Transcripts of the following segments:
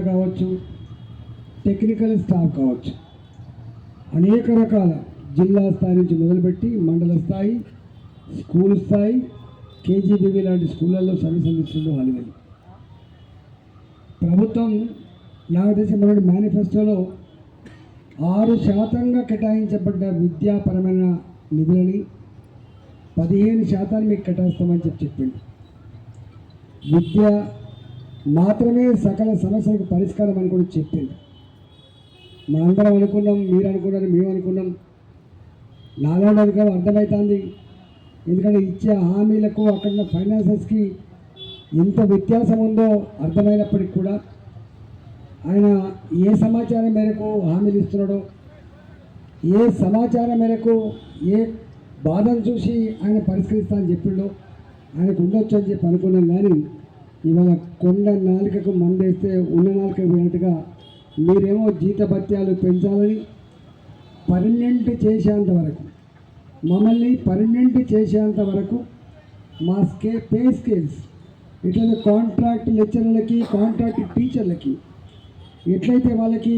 కావచ్చు technical staff కావచ్చు. అనేక రకాల జిల్లా స్థాయి నుంచి మొదలుపెట్టి మండల స్థాయి స్కూల్ స్థాయి కేజీబీవీ లాంటి స్కూళ్ళల్లో సర్వీస్ అందిస్తుందో హాలివేలు ప్రభుత్వం నాకు తెలిసి మన మేనిఫెస్టోలో ఆరు శాతంగా కేటాయించబడ్డ విద్యాపరమైన నిధులని పదిహేను శాతాన్ని మీకు కేటాయిస్తామని చెప్పి చెప్పింది. విద్య మాత్రమే సకల సమస్యలకు పరిష్కారం అని కూడా చెప్పింది. మనందరం అనుకున్నాం మీరు అనుకున్నారు మేము అనుకున్నాం. నాలో అధికారం అర్థమవుతుంది ఎందుకంటే ఇచ్చే హామీలకు అక్కడ ఉన్న ఫైనాన్సెస్కి ఎంత వ్యత్యాసం ఉందో అర్థమైనప్పటికి కూడా ఆయన ఏ సమాచారం మేరకు హామీలు ఇస్తున్నాడో ఏ సమాచారం మేరకు ఏ బాధను చూసి ఆయన పరిష్కరిస్తా అని చెప్పిండో ఆయనకు ఉండొచ్చు అని చెప్పి అనుకున్నాం కానీ ఇవాళ కొండ నాలుకకు మందేస్తే ఉన్న నాలుక పోయినట్టుగా మీరేమో జీతభత్యాలు పెంచాలని పర్మనెంట్ చేసేంత వరకు మమ్మల్ని పర్మనెంట్ చేసేంత వరకు మా స్కే పే స్కేల్స్ ఇట్లనే కాంట్రాక్ట్ లెక్చరర్లకి కాంట్రాక్ట్ టీచర్లకి ఎట్లయితే వాళ్ళకి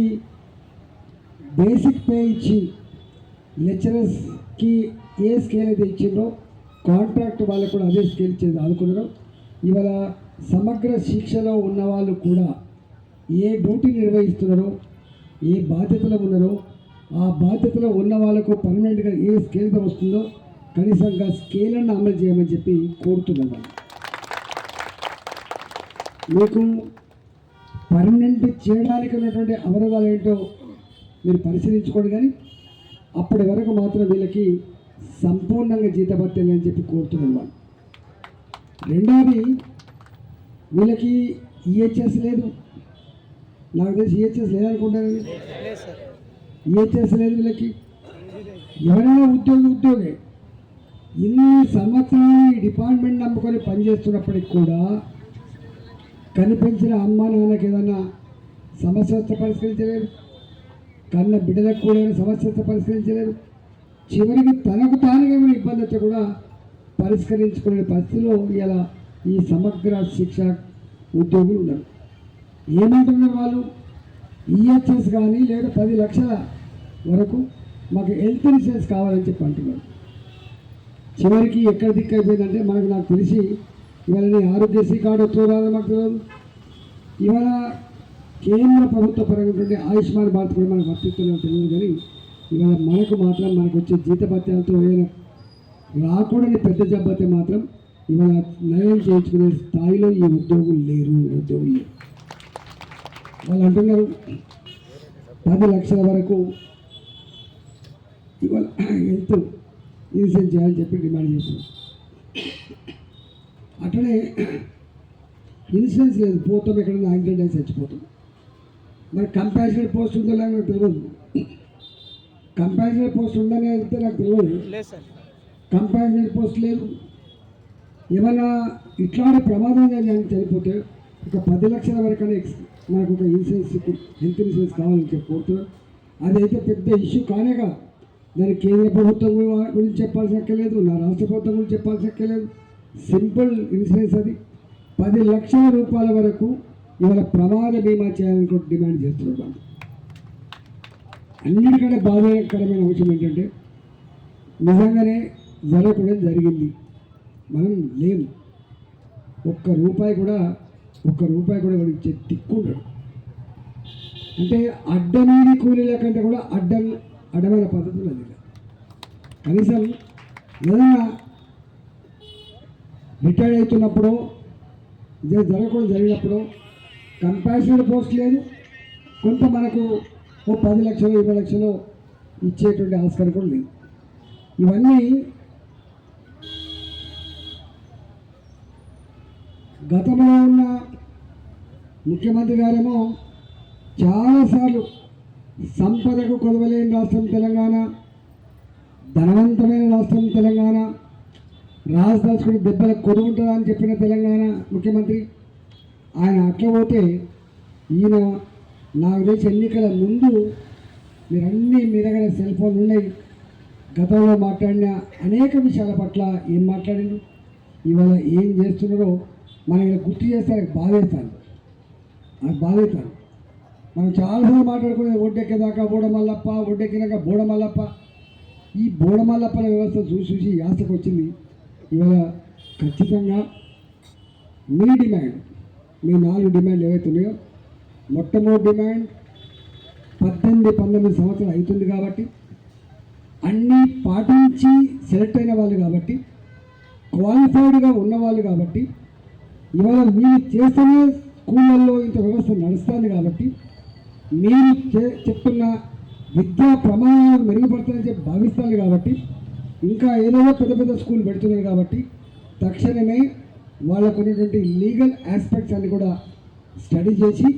బేసిక్ పే ఇచ్చి లెక్చరర్స్కి ఏ స్కేల్ అయితే ఇచ్చిందో కాంట్రాక్ట్ వాళ్ళకు కూడా అదే స్కేల్ ఇచ్చేది అనుకున్నారు ఇవాళ సమగ్ర శిక్షలో ఉన్న వాళ్ళు కూడా ఏ డ్యూటీ నిర్వహిస్తున్నారో ఏ బాధ్యతలో ఉన్నారో ఆ బాధ్యతలో ఉన్న వాళ్ళకు పర్మనెంట్గా ఏ స్కేల్తో వస్తుందో కనీసంగా స్కేలను అమలు చేయమని చెప్పి కోరుతున్నాను. మీకు పర్మనెంట్ చేయడానికి ఉన్నటువంటి అవరోధాలు ఏంటో మీరు పరిశీలించుకోండి కానీ అప్పటి వరకు మాత్రం వీళ్ళకి సంపూర్ణంగా జీతభత్యాలు అని చెప్పి కోరుతున్నాను. వాళ్ళు రెండవది వీళ్ళకి ఈహెచ్ఎస్ లేదు. నాకు తెలిసి ఈహెచ్ఎస్ లేదనుకుంటాను ఈహెచ్ఎస్ లేదు వీళ్ళకి. ఎవరైనా ఉద్యోగి ఉద్యోగి. ఇన్ని సంవత్సరాలు ఈ డిపార్ట్మెంట్ నమ్ముకొని పనిచేస్తున్నప్పటికి కూడా కనిపించిన అమ్మ నాన్నకి ఏదైనా సమస్య వస్తే పరిష్కరించలేరు. కన్న బిడ్డలకు కూడా ఏమైనా సమస్య వస్తే చివరికి తనకు తానుగా ఏమైనా ఇబ్బంది వచ్చా కూడా పరిష్కరించుకునే పరిస్థితిలో ఇలా ఈ సమగ్ర శిక్ష ఉద్యోగులు ఉన్నారు. ఏమంటున్నారు వాళ్ళు? ఈహెచ్ఎస్ కానీ లేదా పది లక్షల వరకు మాకు హెల్త్ ఇన్సూరెన్స్ కావాలని చెప్పి అంటున్నారు. చివరికి ఎక్కడ దిక్కు అయిపోయిందంటే మనకు నాకు తెలిసి ఇవాళ నీ ఆరోగ్యశ్రీ కార్డు వస్తుందో మాకు తెలియదు. ఇవాళ కేంద్ర ప్రభుత్వ పరంగా ఉంటుండే ఆయుష్మాన్ భారత్ కూడా మనకు వర్తిస్తున్నా తెలియదు కానీ ఇవాళ మనకు మాత్రం మనకు వచ్చే జీతభత్యాలతో ఏదైనా రాకూడని పెద్ద జబ్బతే మాత్రం ఇవాళ నయం చేయించుకునే స్థాయిలో ఈ ఉద్యోగులు లేరు ఉద్యోగులు వాళ్ళు అంటున్నారు పది లక్షల వరకు ఇవాళ హెల్త్ ఇన్సూరెన్స్ చేయాలని చెప్పి డిమాండ్ చేస్తున్నారు. అట్లనే ఇన్సూరెన్స్ లేదు పోతాం ఎక్కడైనా యాక్సిడెంట్ అయితే చచ్చిపోతాం. మరి కంపాషనరీ పోస్ట్ ఉందో లేదో నాకు తెలియదు. కంపాషనరీ పోస్ట్ ఉందని అయితే నాకు తెలియదు. కంపాషనరీ పోస్ట్ లేదు. ఏమైనా ఇట్లాంటి ప్రమాదం జరిగి చనిపోతే ఒక పది లక్షల వరకు ఎక్స్ మనకు ఒక ఇన్సూరెన్స్ హెల్త్ ఇన్సూరెన్స్ కావాలని చెప్పి అదైతే పెద్ద ఇష్యూ కానేగా దాని కేంద్ర ప్రభుత్వం గురించి చెప్పాల్సిన అక్కర్లేదు నా రాష్ట్ర ప్రభుత్వం గురించి చెప్పాల్సిన అక్కర్లేదు సింపుల్ ఇన్సూరెన్స్ అది. పది లక్షల రూపాయల వరకు ఇవాళ ప్రమాద బీమా చేయాలని కూడా డిమాండ్ చేస్తున్నాం అన్నిటికంటే బాధాకరమైన అంశం ఏంటంటే నిజంగానే జరగకూడదు జరిగింది. మనం లేము. ఒక్క రూపాయి కూడా ఒక్క రూపాయి కూడా వాడు ఇచ్చే తిక్కుంటాడు అంటే అడ్డమీది కూలీల కంటే కూడా అడ్డం అడ్డమైన పద్ధతులు అది. కనీసం ఏదైనా రిటైర్డ్ అవుతున్నప్పుడు ఇదే జరగకుండా జరిగినప్పుడు కంపాషనరీ పోస్ట్ లేదు. కొంత మనకు ఓ పది లక్షలు ఇరవై లక్షలు ఇచ్చేటువంటి ఆస్కారం కూడా లేదు. ఇవన్నీ గతంలో ఉన్న ముఖ్యమంత్రి గారేమో చాలాసార్లు సంపదకు కొలవలేని రాష్ట్రం తెలంగాణ ధనవంతమైన రాష్ట్రం తెలంగాణ రాజదాసుకుని దెబ్బల కొడుకుంటుందని చెప్పిన తెలంగాణ ముఖ్యమంత్రి. ఆయన అట్లా పోతే ఈయన నాకు తెలిసి ఎన్నికల ముందు మీరన్నీ మీ దగ్గర సెల్ ఫోన్లు ఉన్నాయి. గతంలో మాట్లాడిన అనేక విషయాల పట్ల ఏం మాట్లాడిండు? ఇవాళ ఏం చేస్తున్నారో మనం ఇలా గుర్తు చేస్తే బాధేస్తాను. నాకు బాధేస్తాను. మనం చాలాసార్లు మాట్లాడుకునేది ఒడ్డెక్కేదాకా బోడమల్లప్ప ఒడ్డెక్కినాక బోడమల్లప్ప. ఈ బోడమల్లప్పల వ్యవస్థ చూసి చూసి యాసకు వచ్చింది ఇవాళ ఖచ్చితంగా మీ డిమాండ్ మీ నాలుగు డిమాండ్ ఏవైతే ఉన్నాయో మొట్టమొదటి డిమాండ్ పద్దెనిమిది పంతొమ్మిది సంవత్సరాలు అవుతుంది కాబట్టి అన్నీ పాటించి సెలెక్ట్ అయిన వాళ్ళు కాబట్టి క్వాలిఫైడ్గా ఉన్నవాళ్ళు కాబట్టి ఇవాళ మీరు చేస్తేనే స్కూళ్ళల్లో ఇంత వ్యవస్థ నడుస్తుంది కాబట్టి మీరు చెప్తున్న విద్యా ప్రమాణాలు మెరుగుపడతాయని చెప్పి భావిస్తారు కాబట్టి ఇంకా ఏదో పెద్ద పెద్ద స్కూల్ పెడుతున్నారు కాబట్టి తక్షణమే వాళ్ళకు ఉన్నటువంటి లీగల్ ఆస్పెక్ట్స్ అన్ని కూడా స్టడీ చేసి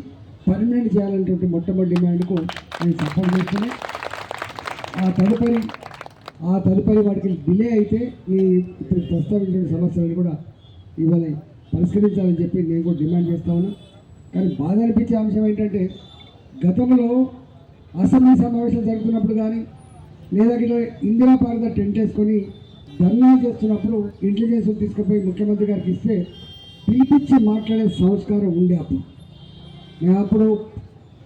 పర్మనెంట్ చేయాలనేటువంటి మొట్టమొదటి డిమాండ్కు నేను సపోర్ట్ చేస్తున్నాను ఆ తదుపరి ఆ తదుపరి వాటికి డిలే అయితే మీ ఇప్పుడు ప్రస్తావించిన సమస్యలను కూడా ఇవ్వలేదు పరిష్కరించాలని చెప్పి నేను కూడా డిమాండ్ చేస్తా ఉన్నా. కానీ బాధ అనిపించే అంశం ఏంటంటే గతంలో అసెంబ్లీ సమావేశాలు జరుగుతున్నప్పుడు కానీ లేదా ఇందిరా పార్క్ టెంట్ వేసుకొని ధర్నా చేస్తున్నప్పుడు ఇంటెలిజెన్స్ తీసుకుపోయి ముఖ్యమంత్రి గారికి ఇస్తే పిలిపించి మాట్లాడే సంస్కారం ఉండే అప్పుడు. నేను అప్పుడు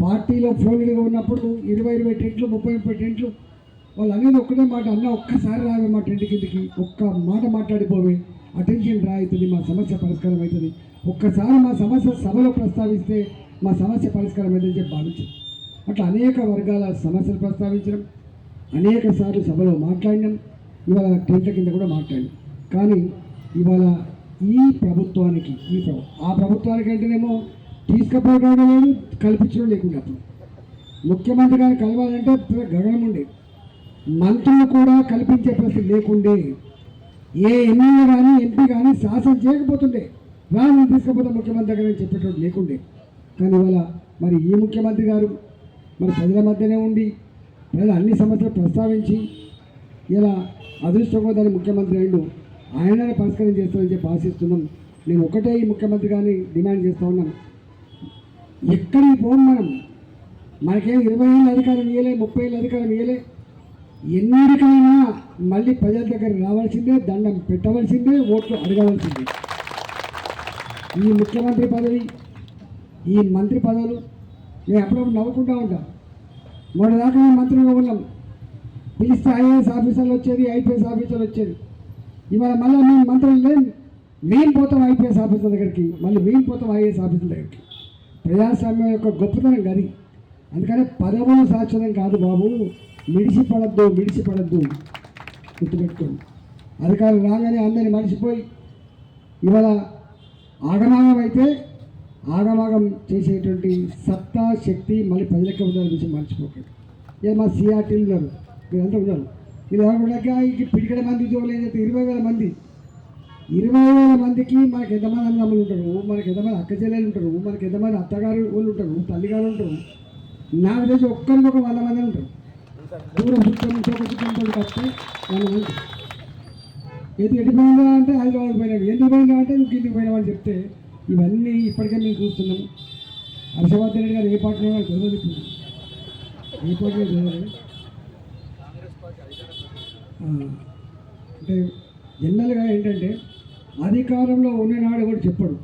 పార్టీలో ఫోన్లుగా ఉన్నప్పుడు ఇరవై ఇరవై టెంట్లు ముప్పై ముప్పై టెంట్లు వాళ్ళు అనేది ఒక్కటే మాట అన్న ఒక్కసారి రావే మా టెంట్ కిందకి ఒక్క మాట మాట్లాడిపోవే. అటెన్షన్ డ్రా అవుతుంది మా సమస్య పరిష్కారం అవుతుంది ఒక్కసారి మా సమస్య సభలో ప్రస్తావిస్తే మా సమస్య పరిష్కారం అవుతుందని చెప్పి భావించాం. అట్లా అనేక వర్గాల సమస్యలు ప్రస్తావించడం అనేక సార్లు సభలో మాట్లాడినాం. ఇవాళ టెన్త్ కింద కూడా మాట్లాడినాం. కానీ ఇవాళ ఈ ప్రభుత్వానికి ఈ ప్రభు ఆ ప్రభుత్వానికి అంటేనేమో తీసుకుపోవడం లేదు కల్పించడం లేకుండా అప్పుడు ముఖ్యమంత్రి గారిని కలవాలంటే గగనం ఉండే మంత్రులు కూడా కల్పించే పరిస్థితి లేకుండే ఏ ఎమ్మెల్యే కానీ ఎంపీ కానీ శాసనం చేయకపోతుండే. రాను తీసుకుపోతే ముఖ్యమంత్రి దగ్గర అని చెప్పేటోడు లేకుండే. కానీ ఇవాళ మరి ఈ ముఖ్యమంత్రి గారు మరి ప్రజల మధ్యనే ఉండి ప్రజలు అన్ని సమస్యలు ప్రస్తావించి ఇలా అదృష్టంగా ముఖ్యమంత్రి అయిండు ఆయననే పరిష్కారం చేస్తారని చెప్పి ఆశిస్తున్నాం. నేను ఒకటే ఈ ముఖ్యమంత్రి గారిని డిమాండ్ చేస్తూ ఉన్నాం ఎక్కడికి పోం మనం? మనకేం ఇరవై ఏళ్ళ అధికారం ఇవ్వలే ముప్పై ఏళ్ళ అధికారం ఇవ్వలే ఎన్నికైనా మళ్ళీ ప్రజల దగ్గర రావాల్సిందే దండం పెట్టవలసిందే ఓట్లు అడగవలసిందే. ఈ ముఖ్యమంత్రి పదవి ఈ మంత్రి పదవులు నేను అప్పుడప్పుడు నవ్వుకుంటూ ఉంటాం. మొన్న దాకా మేము మంత్రిగా ఉన్నాం. పిలిస్తే ఐఏఎస్ ఆఫీసర్లు వచ్చేది ఐపీఎస్ ఆఫీసర్లు వచ్చేది. ఇవాళ మళ్ళీ మేము మంత్రులు లేం మేము పోతాం ఐపీఎస్ ఆఫీసర్ దగ్గరికి. మళ్ళీ మేము పోతాం ఐఏఎస్ ఆఫీసర్ దగ్గరికి. ప్రజాస్వామ్యం యొక్క గొప్పతనం గది. అందుకనే పదవులు శాశ్వతం కాదు బాబు. మిడిసిపడద్దు మిడిసిపడద్దు గుర్తుపెట్టుకోండి అధికారులు రాగానే అందరిని మర్చిపోయి ఇవాళ ఆగమాగం అయితే ఆగమాగం చేసేటువంటి సత్తా శక్తి మళ్ళీ ప్రజలకే ఉండాలని గురించి మర్చిపోకండి. ఇక మా సిఆర్టీలు ఉన్నారు? మీరంతా ఉన్నారు. మీరు ఎవరు ఈ పిడికడ మంది ఉద్యోగులు ఏం ఇరవై వేల మంది. ఇరవై వేల మందికి మనకి ఎంతమంది అన్నదమ్ములు ఉంటారు? మనకి ఎంతమంది అక్క చెల్లెలు ఉంటారు? మనకి ఎంతమంది అత్తగారు వాళ్ళు ఉంటారు? తల్లిగారు ఉంటారు? నాకు తెలిసి ఒక్కరికి ఒక వంద మంది ఉంటారు. దూరం చుట్టం నుంచి చుట్టం ఎటు పోయిందా అంటే హైదరాబాద్ పోయినాడు ఎందుకు పోయినా అంటే నువ్వు కిందికి పోయినా అని చెప్తే ఇవన్నీ ఇప్పటికే మేము చూస్తున్నాం హర్షవర్ధన్ రెడ్డి గారు ఏ పార్టీలో ఉన్నారో ఇప్పుడు. ఏ పార్టీలో తెలియదు అంటే జనరల్గా ఏంటంటే అధికారంలో ఉన్ననాడు కూడా చెప్పడు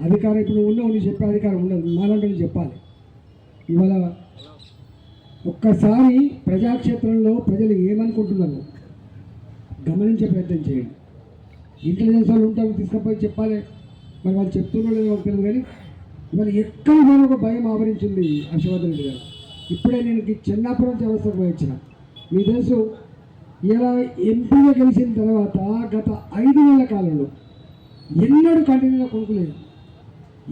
అధికారం ఇప్పుడు ఉన్న ఉండి చెప్పే అధికారం ఉండదు మాలంటే చెప్పాలి ఇవాళ ఒక్కసారి ప్రజాక్షేత్రంలో ప్రజలు ఏమనుకుంటున్నారు గమనించే ప్రయత్నం చేయండి. ఇంటెలిజెన్స్ వాళ్ళు ఉంటారు తీసుకపోయి చెప్పాలి. మరి వాళ్ళు చెప్తున్నారు లేదో తెలియదు కానీ ఇవాళ ఎక్కడ మనం ఒక భయం ఆవరించింది హర్షవర్ధన్ రెడ్డి గారు. ఇప్పుడే నేను ఈ చెన్నాపురం వ్యవస్థకు వచ్చిన. మీకు తెలుసు ఇలా ఎంపీగా గెలిచిన తర్వాత గత ఐదు నెలల కాలంలో ఎన్నడూ కంటిన్యూగా కొనుక్కోలేదు.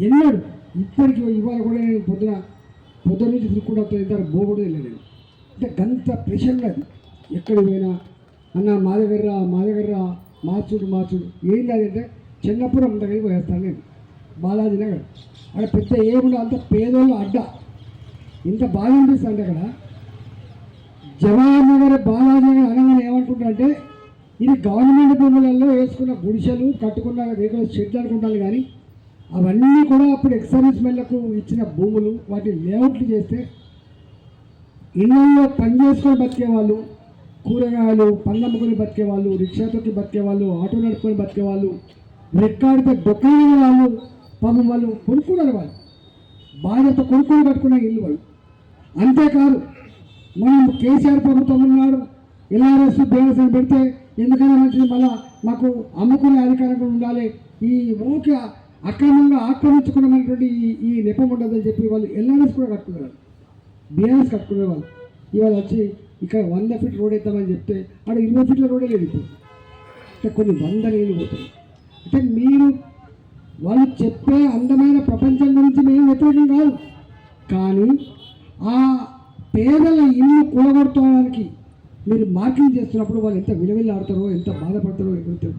ఎన్నడూ. ఇప్పటికి ఇవాళ కూడా నేను పొద్దున పొద్దున నుంచి తిరుగుకుంటూ ఇద్దరు ఇంత బోగుడు వెళ్ళలేదు. అంటే గంత ప్రెషర్గా అది ఎక్కడికి పోయినా అన్న మా దగ్గర రా, మా దగ్గర రా, మార్చుడు మార్చుడు. ఏంది అది అంటే చిన్నపురం దగ్గరికి పోయేస్తాను నేను బాలాజీ నగర్ అక్కడ పెద్ద ఏముండదు అంత పేదోళ్ళు అడ్డ. ఇంత బాగా అనిపిస్తుంది అక్కడ. జవహర్ నగర్ బాలాజీ నగర్ అనగానే ఏమనుకుంటారంటే ఇది గవర్నమెంట్ భూములలో వేసుకున్న గుడిసెలు కట్టుకున్న రేకుల షెడ్లు అనుకుంటాను కానీ అవన్నీ కూడా అప్పుడు ఎక్సర్వీస్ ఇచ్చిన భూములు వాటి లేఅవుట్లు చేస్తే ఇళ్ళల్లో పని చేసుకొని బతికే వాళ్ళు కూరగాయలు పళ్ళమ్ముకొని బతికే వాళ్ళు బతికేవాళ్ళు బతికే వాళ్ళు ఆటో నడుపుకొని బతికే వాళ్ళు రెక్కాడితే డొక్కలేని వాళ్ళు పాపం వాళ్ళు కొనుక్కున్నారు వాళ్ళు. బాధ్యత కొనుక్కొని కట్టుకున్న ఇల్లు వాళ్ళు. అంతేకాదు మనం కేసీఆర్ ప్రభుత్వం ఉన్నాడు ఎల్ఆర్ఎస్ దేవసేన పెడితే ఎందుకైనా మంచిది మళ్ళీ మాకు అమ్ముకునే అధికారం కూడా ఉండాలి. ఈ ఊకే అక్రమంగా ఆక్రమించుకున్నటువంటి ఈ ఈ నెపం ఉండదని చెప్పి వాళ్ళు ఎల్ఆర్ఎస్ కూడా కట్టుకున్నారు. బీఆర్ఎస్ కట్టుకునే వాళ్ళు ఇవాళ వచ్చి ఇక్కడ వంద ఫీట్ రోడ్ వేద్దామని చెప్తే ఆడ ఇరవై ఫీట్ల రోడే లేదు ఇప్పుడు. అంటే కొన్ని వంద నీళ్ళు పోతుంది. అంటే మీరు వాళ్ళు చెప్పే అందమైన ప్రపంచం గురించి మేము వ్యతిరేకం కాదు. కానీ ఆ పేదల ఇల్లు కూడగొడతానికి మీరు మార్కింగ్ చేస్తున్నప్పుడు వాళ్ళు ఎంత విలువెళ్ళాడతారో ఎంత బాధపడతారో ఎదుగుతారు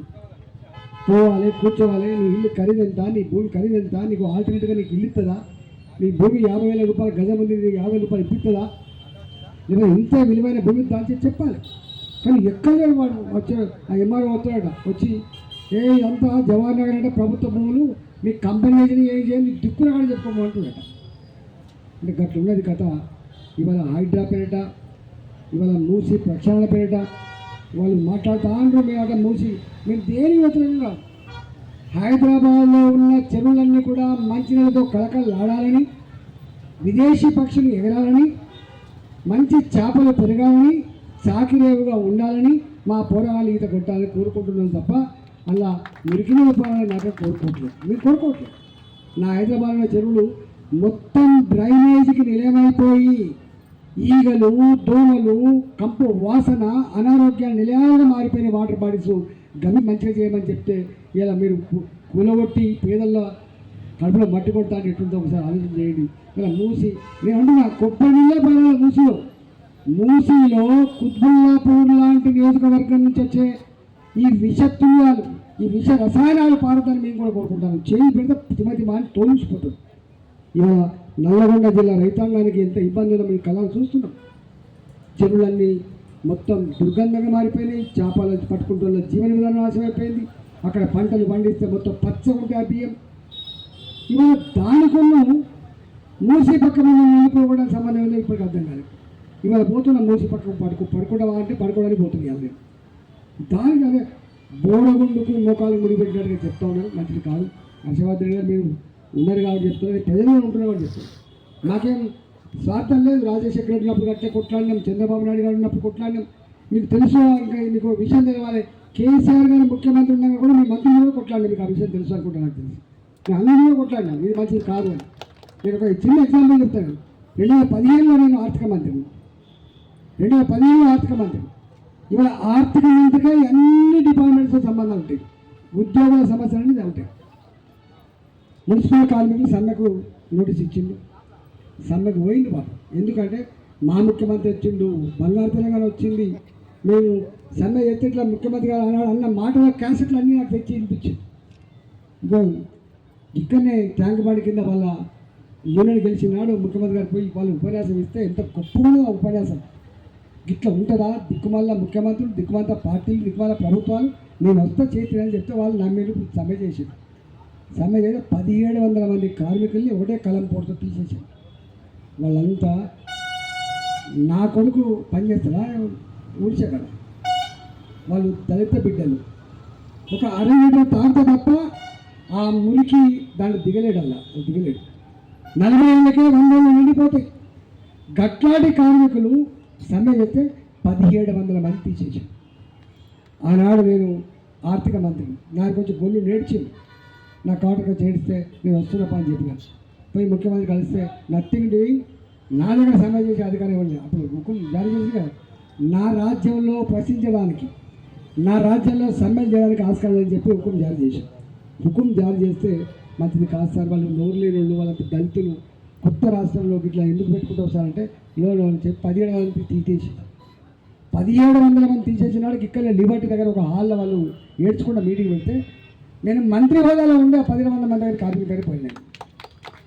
పోవాలి కూర్చోవాలి నీ ఇల్లు ఖరీదెంత నీ భూమి ఖరీదెంత నీకు ఆల్టర్నేట్గా నీకు ఇల్లు ఇస్తుందా నీ భూమి యాభై వేల రూపాయలు గజం ఉంది నీకు యాభై రూపాయలు ఇప్పిస్తుందా లేదా ఇంత విలువైన భూమిని దాల్చి చెప్పాలి. కానీ ఎక్కడ వాడు వచ్చే ఆ ఎంఆర్ఓ వస్తాడట వచ్చి ఏ అంతా జవహర్ నగర్ అంటే ప్రభుత్వ భూములు మీ కంపెనీ ఏజెంట్ ఏం చేయండి దిక్కున కూడా చెప్పమంటుందట అంటే గట్ల ఉన్నది కథ. ఇవాళ హైడ్రా పేరిట ఇవాళ మూసి ప్రక్షాళన పేరిట వాళ్ళు మాట్లాడుతూ అంటారు మేము అక్కడ మూసి మేము దేని వ్యతిరేకంగా హైదరాబాద్లో ఉన్న చెరువులన్నీ కూడా మంచినీళ్ళతో కలకలాడాలని విదేశీ పక్షులు ఎగరాలని మంచి చేపలు పెరగాలని సాకిరేవుగా ఉండాలని మా పోరాలు ఈత కొట్టాలని కోరుకుంటున్నాను తప్ప అలా మురికి పోరాలని నాకు కోరుకోవట్లేదు. మీరు కోరుకోవట్లేదు. నా హైదరాబాద్లో చెరువులు మొత్తం డ్రైనేజీకి నిలయమైపోయి ఈగలు దోమలు కంపు వాసన అనారోగ్యాలు నిలయాలుగా మారిపోయిన వాటర్ బాడీస్ గమ్మి మంచిగా చేయమని చెప్తే ఇలా మీరు కూలగొట్టి పేదల్లో కడుపులో మట్టి కొడతాను ఎట్టుందో ఒకసారి ఆలోచన చేయండి. ఇలా మూసి నేను అంటున్నా కొబ్బరి నీళ్ళే మూసిలో. మూసిలో కుత్బుల్లాపూర్ లాంటి నియోజకవర్గం నుంచి వచ్చే ఈ విషతుల్యాలు ఈ విష రసాయనాలు పారుతాన్ని మేము కూడా కోరుకుంటాను. చేయి పెడితే తిమతి మాని తోలించిపోతుంది ఇవాళ నల్లగొండ జిల్లా రైతాంగానికి ఎంత ఇబ్బందులు మేము కళలు చూస్తున్నాం. చెరువులన్నీ మొత్తం దుర్గంధంగా మారిపోయినాయి. చేపలు పట్టుకుంటున్న జీవన విధానం నాశనమైపోయింది అక్కడ పంటలు పండిస్తే మొత్తం పచ్చ ఉంటాయి బియ్యం. ఇవాళ దానికున్న మూసి పక్క మీద నిండిపోవడానికి సంబంధం లేదు ఇప్పటికి అర్థం కాదు ఇవాళ పోతున్న మూసి పక్క పడుకు పడుకోవడం అంటే పడుకోవడానికి పోతుంది అదే దానికి అదే బోడగుండుకు మోకాలు ముడిపెట్టినట్టుగా చెప్తా ఉన్నాను మంచిది కాదు. హర్షవర్ధన్ గారు మీరు ఉన్నారు కాబట్టి చెప్తున్నారు. ప్రజలు ఉంటున్నారు అని చెప్తారు నాకేం స్వార్థం లేదు. రాజశేఖర్ రెడ్డి ఉన్నప్పుడు అట్లే కొట్లాడినాం. చంద్రబాబు నాయుడు గారు ఉన్నప్పుడు కొట్లాడినాం. మీకు తెలుసు ఇంకా మీకు విషయం తెలియాలి కేసీఆర్ గారు ముఖ్యమంత్రి ఉండగా కూడా మీ మంత్రులు కూడా కొట్లాడినాం. మీకు ఆ విషయం తెలుసు అనుకుంటా నాకు తెలుసు. నేను అందరూ కూడా కొట్లాడినాం. ఇది మంచిది కాదు అని. నేను ఒక చిన్న ఎగ్జాంపుల్ చెప్తాను. రెండు వేల పదిహేనులో నేను ఆర్థిక మంత్రిని. రెండు వేల పదిహేనులో ఆర్థిక మంత్రి ఇవాళ ఆర్థిక మంత్రిగా అన్ని డిపార్ట్మెంట్స్తో సంబంధాలు ఉంటాయి. ఉద్యోగుల సమస్యలు అనేది ఉంటాయి. మున్సిపల్ కార్మికులు సమ్మెకు నోటీస్ ఇచ్చిండు. సమ్మెకు పోయింది బాబు ఎందుకంటే మా ముఖ్యమంత్రి వచ్చిండు బంగారు తెలంగాణ వచ్చింది. మేము సమ్మె చేస్తే ఇట్లా ముఖ్యమంత్రి గారు అన్నాడు అన్న మాటల క్యాసెట్లు అన్నీ నాకు తెచ్చి వినిపించింది ఇంకో ఇక్కడనే ట్యాంక్ బండి కింద వాళ్ళ యూనియన్ గెలిచినాడు ముఖ్యమంత్రి గారు పోయి వాళ్ళు ఉపన్యాసం ఇస్తే ఎంత గొప్పగా ఆ ఉపన్యాసం. ఇట్లా ఉంటుందా? దిక్కుమాల ముఖ్యమంత్రులు దిక్కుమాల పార్టీలు దిక్కుమాల ప్రభుత్వాలు నేను వస్తా చేతి అని చెప్తే వాళ్ళు నా మీద సమ్మె చేసేది సమ్మె చేసి పదిహేడు వందల మంది కార్మికుల్ని ఒకటే కలం పోటుతో తీసేసాం వాళ్ళంతా నా కొడుకు పనిచేస్తారా ఊడ్చే కదా. వాళ్ళు దళిత బిడ్డలు. ఒక అరవై తాగుతా తప్ప ఆ మురికి దాన్ని దిగలేడల్లా దిగలేడు. నలభై ఏళ్ళకే వంద నిండిపోతాయి. గట్లాంటి కార్మికులు సమ్మె చేస్తే పదిహేడు వందల మంది తీసేసాం ఆనాడు నేను ఆర్థిక మంత్రిని. నాకు కొంచెం గొల్లు నేర్చింది. నా కాటక చేరిస్తే నేను వస్తున్న పని చెప్పిన. పోయి ముఖ్యమంత్రి కలిస్తే నథింగ్ డూయింగ్ నా దగ్గర సమ్మె చేసే అధికారం ఇవ్వండి అప్పుడు హుకుం జారీ చేసి కదా. నా రాజ్యంలో ప్రశ్నించడానికి నా రాజ్యంలో సమ్మె చేయడానికి ఆస్కారం అని చెప్పి హుకుం జారీ చేశాను హుకుం జారీ చేస్తే మంచిది కాదు సార్ వాళ్ళు నోరు లేని వాళ్ళు వాళ్ళకి దళితులు కొత్త రాష్ట్రంలోకి ఇట్లా ఎందుకు పెట్టుకుంటారు సార్ అంటే లోన్ అని చెప్పి పదిహేడు మంది తీసేసి పదిహేడు వందల మంది తీసేసిన వాడికి ఇక్కడ లిబర్టీ దగ్గర ఒక హాల్లో వాళ్ళు ఏడ్చుకుంటా మీటింగ్ పెడితే నేను మంత్రి హోదాలో ఉండే ఆ పదిహేడు వందల మంది దగ్గర కాపీ దగ్గర పోయినాను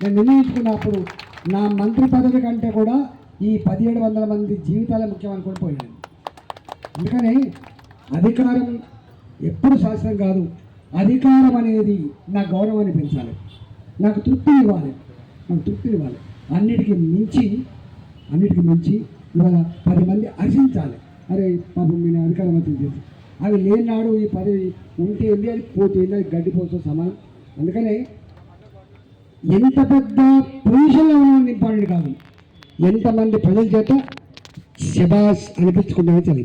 నేను నిర్ణయించుకున్నప్పుడు నా మంత్రి పదవి కంటే కూడా ఈ పదిహేడు వందల మంది జీవితాలే ముఖ్యం అనుకొని పోయాను అందుకని అధికారం ఎప్పుడు శాస్త్రం కాదు. అధికారం అనేది నా గౌరవాన్ని పెంచాలి. నాకు తృప్తిని ఇవ్వాలి. నాకు తృప్తిని ఇవ్వాలి. అన్నిటికీ మించి అన్నిటికీ మించి ఇవాళ పది మంది హర్షించాలి. అరే పాపం మీ అధికారం వచ్చింది చేసి అవి లేనినాడు ఈ పదవి ఉంటే ఏంది అది పోతే ఏంది అది గడ్డిపోతో సమానం. అందుకనే ఎంత పెద్ద పొజిషన్లో ఉన్న ఇంపార్టెంట్ కాదు. ఎంతమంది ప్రజల చేత శబాస్ అనిపించుకుంటే చదివి